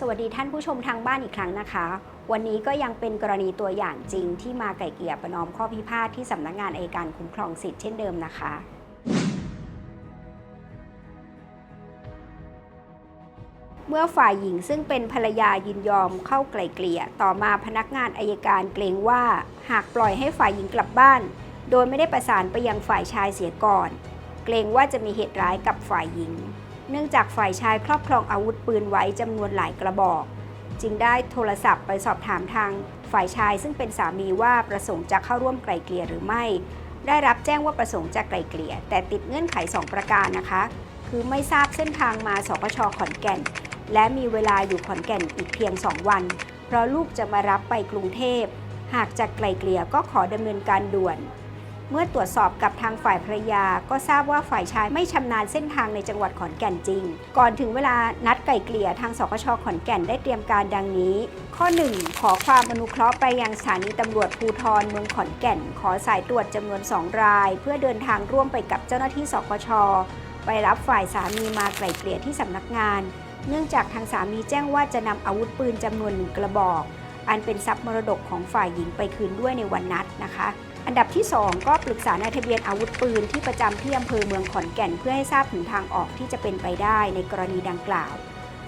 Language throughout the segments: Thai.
สวัสดีท่านผู้ชมทางบ้านอีกครั้งนะคะ วันนี้ก็ยังเป็นกรณีตัวอย่างจริงที่มาไกล่เกลี่ยประนอมข้อพิพาทที่สำนักงานอายการคุ้มครองสิทธิ์เช่นเดิมนะคะ เมื่อฝ่ายหญิงซึ่งเป็นภรรยายินยอมเข้าไกล่เกลี่ย ต่อมาพนักงานอายการเกรงว่า หากปล่อยให้ฝ่ายหญิงกลับบ้าน โดยไม่ได้ประสานไปยังฝ่ายชายเสียก่อน เกรงว่าจะมีเหตุร้ายกับฝ่ายหญิง เนื่องจากฝ่ายชายครอบครองอาวุธปืนไว้จำนวนหลายกระบอก จึงได้โทรศัพท์ไปสอบถามทางฝ่ายชายซึ่งเป็นสามีว่าประสงค์จะเข้าร่วมไกล่เกลี่ยหรือไม่ ได้รับแจ้งว่าประสงค์จะไกล่เกลี่ย แต่ติดเงื่อนไข 2 ประการนะคะ คือไม่ทราบเส้นทางมาสปชขอนแก่น และมีเวลาอยู่ขอนแก่นอีกเพียง 2 วัน เพราะลูกจะมารับไปกรุงเทพ หากจะไกล่เกลี่ยก็ขอดำเนินการด่วน เมื่อตรวจสอบกับทางฝ่ายภรรยา ก็ทราบว่าฝ่ายชายไม่ชำนาญเส้นทางในจังหวัดขอนแก่นจริง ก่อนถึงเวลานัดไก่เกลี่ยทางสปชขอนแก่นได้เตรียมการดังนี้ ข้อ 1 ขอความอนุเคราะห์ไปยังสถานีตำรวจภูธรเมืองขอนแก่น ขอสายตรวจจำนวน 2 ราย เพื่อเดินทางร่วมไปกับเจ้าหน้าที่สปชไปรับฝ่ายสามีมาไกล่เกลี่ยที่สำนักงาน เนื่องจากทางสามีแจ้งว่าจะนำอาวุธปืนจำนวนหนึ่งกระบอก อันเป็นทรัพย์มรดกของฝ่ายหญิงไปคืนด้วยในวันนัดนะคะ อันดับที่ 2 ก็ปรึกษานายทะเบียนอาวุธปืนที่ประจำที่อำเภอเมืองขอนแก่น เพื่อให้ทราบถึงทางออกที่จะเป็นไปได้ในกรณีดังกล่าว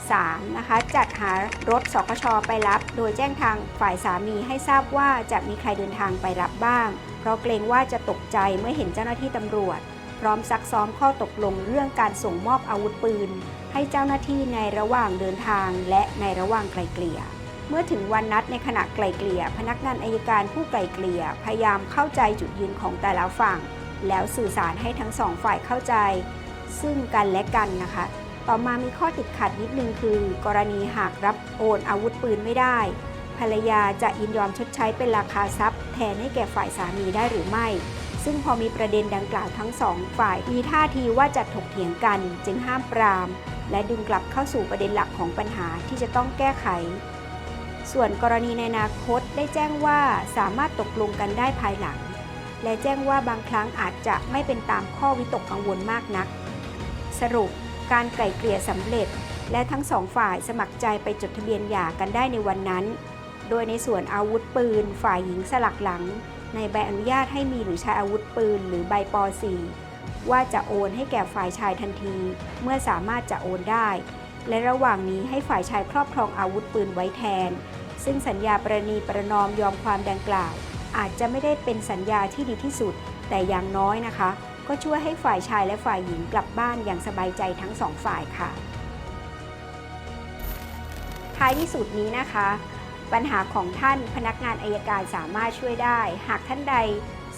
3. นะคะจัดหารถสคชไปรับ โดยแจ้งทางฝ่ายสามีให้ทราบว่าจะมีใครเดินทางไปรับบ้าง เพราะเกรงว่าจะตกใจเมื่อเห็นเจ้าหน้าที่ตำรวจ พร้อมซักซ้อมข้อตกลงเรื่องการส่งมอบอาวุธปืน ให้เจ้าหน้าที่ในระหว่างเดินทางและในระหว่างไกลเกลี่ย เมื่อถึงวันนัดในขณะไกลเกลี่ย พนักงานอายการผู้ไกลเกลี่ย พยายามเข้าใจจุดยืนของแต่ละฝั่ง แล้วสื่อสารให้ทั้งสองฝ่ายเข้าใจ ซึ่งกันและกันนะคะ ต่อมามีข้อติดขัดนิดนึงคือ กรณีหากรับโอนอาวุธปืนไม่ได้ ภรรยาจะยินยอมชดใช้เป็นราคาทรัพย์ แทนให้แก่ฝ่ายสามีได้หรือไม่ ซึ่งพอมีประเด็นดังกล่าวทั้งสองฝ่าย มีท่าทีว่าจะถกเถียงกัน จึงห้ามปราม และดึงกลับเข้าสู่ประเด็นหลักของปัญหาที่จะต้องแก้ไข ส่วนกรณีในอนาคตได้แจ้งว่าสามารถตกลงกันได้ภายหลัง และแจ้งว่าบางครั้งอาจจะไม่เป็นตามข้อวิตกกังวลมากนัก สรุปการไกล่เกลี่ยสำเร็จ และทั้งสองฝ่ายสมัครใจไปจดทะเบียนหย่ากันได้ในวันนั้น โดยในส่วนอาวุธปืน ฝ่ายหญิงสลักหลัง ในใบอนุญาตให้มีหรือใช้อาวุธปืน หรือใบป .4 ว่าจะโอนให้แก่ฝ่ายชายทันที เมื่อสามารถจะโอนได้ และระหว่างนี้ให้ฝ่ายชายครอบครองอาวุธปืนไว้แทน ซึ่งสัญญาประนีประนอมยอมความดังกล่าว อาจจะไม่ได้เป็นสัญญาที่ดีที่สุด แต่อย่างน้อยนะคะ ก็ช่วยให้ฝ่ายชายและฝ่ายหญิงกลับบ้านอย่างสบายใจทั้งสองฝ่ายค่ะ ท้ายที่สุดนี้นะคะ ปัญหาของท่านพนักงานอายการสามารถช่วยได้ หากท่านใด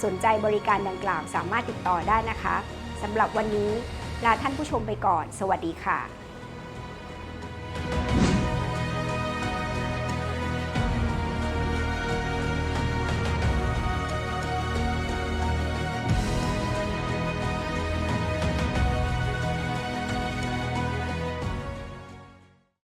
สนใจบริการดังกล่าวสามารถติดต่อได้นะคะสำหรับวันนี้ลาท่านผู้ชมไปก่อน สวัสดีค่ะ